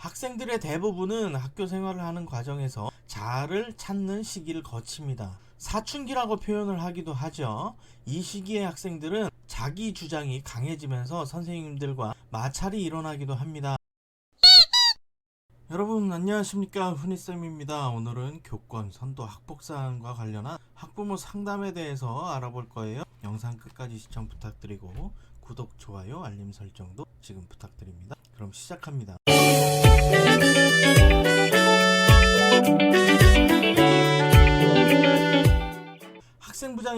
학생들의 대부분은 학교 생활을 하는 과정에서 자아를 찾는 시기를 거칩니다. 사춘기라고 표현을 하기도 하죠. 이 시기의 학생들은 자기 주장이 강해지면서 선생님들과 마찰이 일어나기도 합니다. 여러분 안녕하십니까 훈이쌤입니다. 오늘은 교권, 선도, 학폭 사항과 관련한 학부모 상담에 대해서 알아볼 거예요. 영상 끝까지 시청 부탁드리고 구독, 좋아요, 알림 설정도 지금 부탁드립니다. 그럼 시작합니다.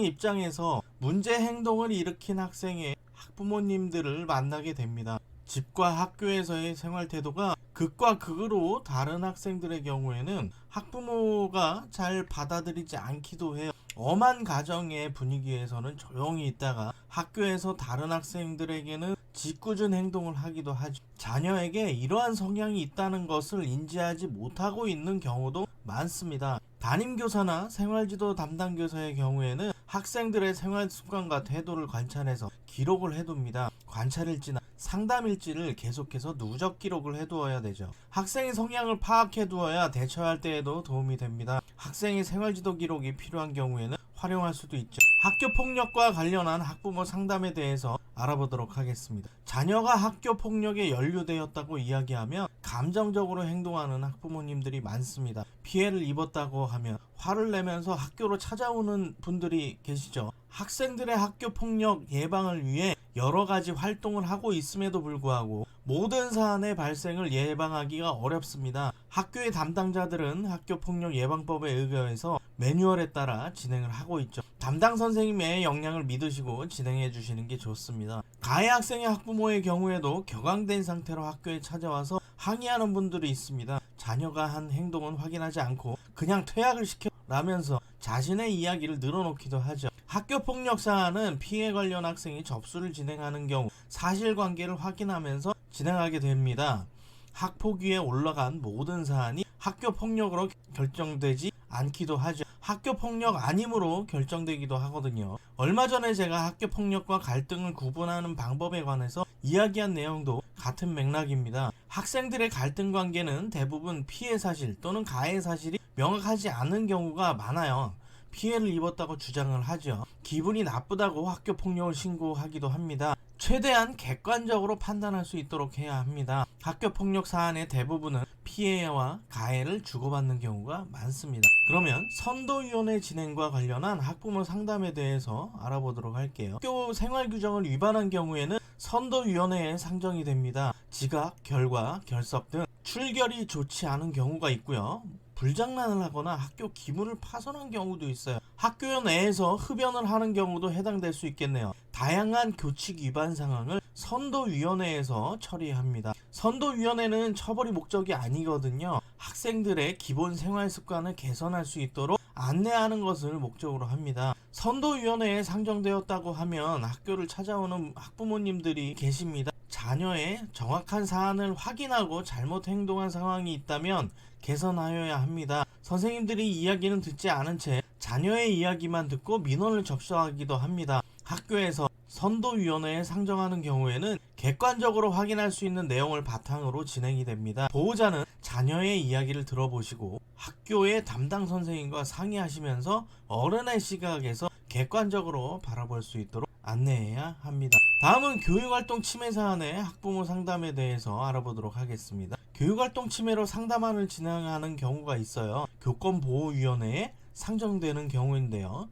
입장에서 문제 행동을 일으킨 학생의 학부모님들을 만나게 됩니다. 집과 학교에서의 생활 태도가 극과 극으로 다른 학생들의 경우에는 학부모가 잘 받아들이지 않기도 해요. 엄한 가정의 분위기에서는 조용히 있다가 학교에서 다른 학생들에게는 짓궂은 행동을 하기도 하죠. 자녀에게 이러한 성향이 있다는 것을 인지하지 못하고 있는 경우도 많습니다. 담임교사나 생활지도 담당 교사의 경우에는 학생들의 생활 습관과 태도를 관찰해서 기록을 해둡니다. 관찰일지나 상담일지를 계속해서 누적 기록을 해두어야 되죠. 학생의 성향을 파악해 두어야 대처할 때에도 도움이 됩니다. 학생의 생활지도 기록이 필요한 경우에는 활용할 수도 있죠. 학교 폭력과 관련한 학부모 상담에 대해서 알아보도록 하겠습니다. 자녀가 학교 폭력에 연루되었다고 이야기하면 감정적으로 행동하는 학부모님들이 많습니다. 피해를 입었다고 하면 화를 내면서 학교로 찾아오는 분들이 계시죠. 학생들의 학교 폭력 예방을 위해 여러 가지 활동을 하고 있음에도 불구하고 모든 사안의 발생을 예방하기가 어렵습니다. 학교의 담당자들은 학교 폭력 예방법에 의거해서 매뉴얼에 따라 진행을 하고 있죠. 담당 선생님의 역량을 믿으시고 진행해 주시는 게 좋습니다. 가해 학생의 학부모의 경우에도 격앙된 상태로 학교에 찾아와서 항의하는 분들이 있습니다. 자녀가 한 행동은 확인하지 않고 그냥 퇴학을 시켜라면서 자신의 이야기를 늘어놓기도 하죠. 학교 폭력 사안은 피해 관련 학생이 접수를 진행하는 경우 사실관계를 확인하면서 진행하게 됩니다. 학폭위에 올라간 모든 사안이 학교 폭력으로 결정되지 않기도 하죠. 학교 폭력 아님으로 결정되기도 하거든요. 얼마 전에 제가 학교 폭력과 갈등을 구분하는 방법에 관해서 이야기한 내용도 같은 맥락입니다. 학생들의 갈등 관계는 대부분 피해 사실 또는 가해 사실이 명확하지 않은 경우가 많아요. 피해를 입었다고 주장을 하죠. 기분이 나쁘다고 학교 폭력을 신고하기도 합니다. 최대한 객관적으로 판단할 수 있도록 해야 합니다. 학교 폭력 사안의 대부분은 피해와 가해를 주고받는 경우가 많습니다. 그러면 선도위원회 진행과 관련한 학부모 상담에 대해서 알아보도록 할게요. 학교 생활 규정을 위반한 경우에는 선도위원회에 상정이 됩니다. 지각, 결과, 결석 등 출결이 좋지 않은 경우가 있고요. 불장난을 하거나 학교 기물을 파손한 경우도 있어요. 학교 내에서 흡연을 하는 경우도 해당될 수 있겠네요. 다양한 교칙 위반 상황을 선도위원회에서 처리합니다. 선도위원회는 처벌이 목적이 아니거든요. 학생들의 기본 생활 습관을 개선할 수 있도록 안내하는 것을 목적으로 합니다. 선도위원회에 상정되었다고 하면 학교를 찾아오는 학부모님들이 계십니다. 자녀의 정확한 사안을 확인하고 잘못 행동한 상황이 있다면 개선하여야 합니다. 선생님들이 이야기는 듣지 않은 채 자녀의 이야기만 듣고 민원을 접수하기도 합니다. 학교에서 선도위원회에 상정하는 경우에는 객관적으로 확인할 수 있는 내용을 바탕으로 진행이 됩니다. 보호자는 자녀의 이야기를 들어보시고 학교의 담당 선생님과 상의하시면서 어른의 시각에서 객관적으로 바라볼 수 있도록 안내해야 합니다. 다음은 교육활동 침해 사안의 학부모 상담에 대해서 알아보도록 하겠습니다. 교육활동 침해로 상담안을 진행하는 경우가 있어요. 교권보호위원회에 상정되는 경우인데요.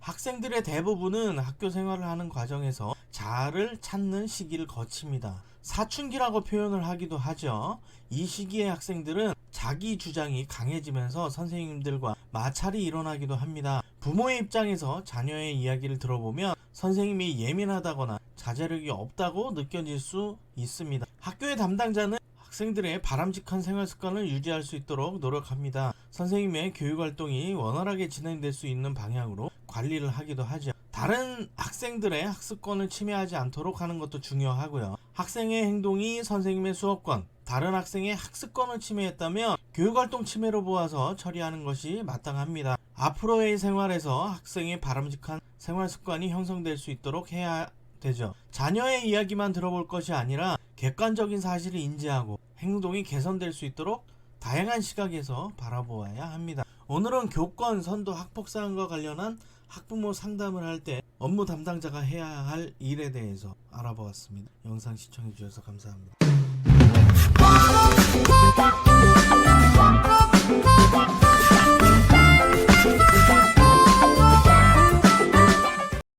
학생들의 대부분은 학교 생활을 하는 과정에서 자아를 찾는 시기를 거칩니다. 사춘기라고 표현을 하기도 하죠. 이 시기의 학생들은 자기 주장이 강해지면서 선생님들과 마찰이 일어나기도 합니다. 부모의 입장에서 자녀의 이야기를 들어보면 선생님이 예민하다거나 자제력이 없다고 느껴질 수 있습니다. 학교의 담당자는 학생들의 바람직한 생활 습관을 유지할 수 있도록 노력합니다. 선생님의 교육 활동이 원활하게 진행될 수 있는 방향으로 관리를 하기도 하죠. 다른 학생들의 학습권을 침해하지 않도록 하는 것도 중요하고요. 학생의 행동이 선생님의 수업권, 다른 학생의 학습권을 침해했다면 교육활동 침해로 보아서 처리하는 것이 마땅합니다. 앞으로의 생활에서 학생의 바람직한 생활 습관이 형성될 수 있도록 해야 되죠. 자녀의 이야기만 들어볼 것이 아니라 객관적인 사실을 인지하고 행동이 개선될 수 있도록 다양한 시각에서 바라보아야 합니다. 오늘은 교권, 선도, 학폭 사항과 관련한 학부모 상담을 할 때 업무 담당자가 해야 할 일에 대해서 알아보았습니다. 영상 시청해 주셔서 감사합니다.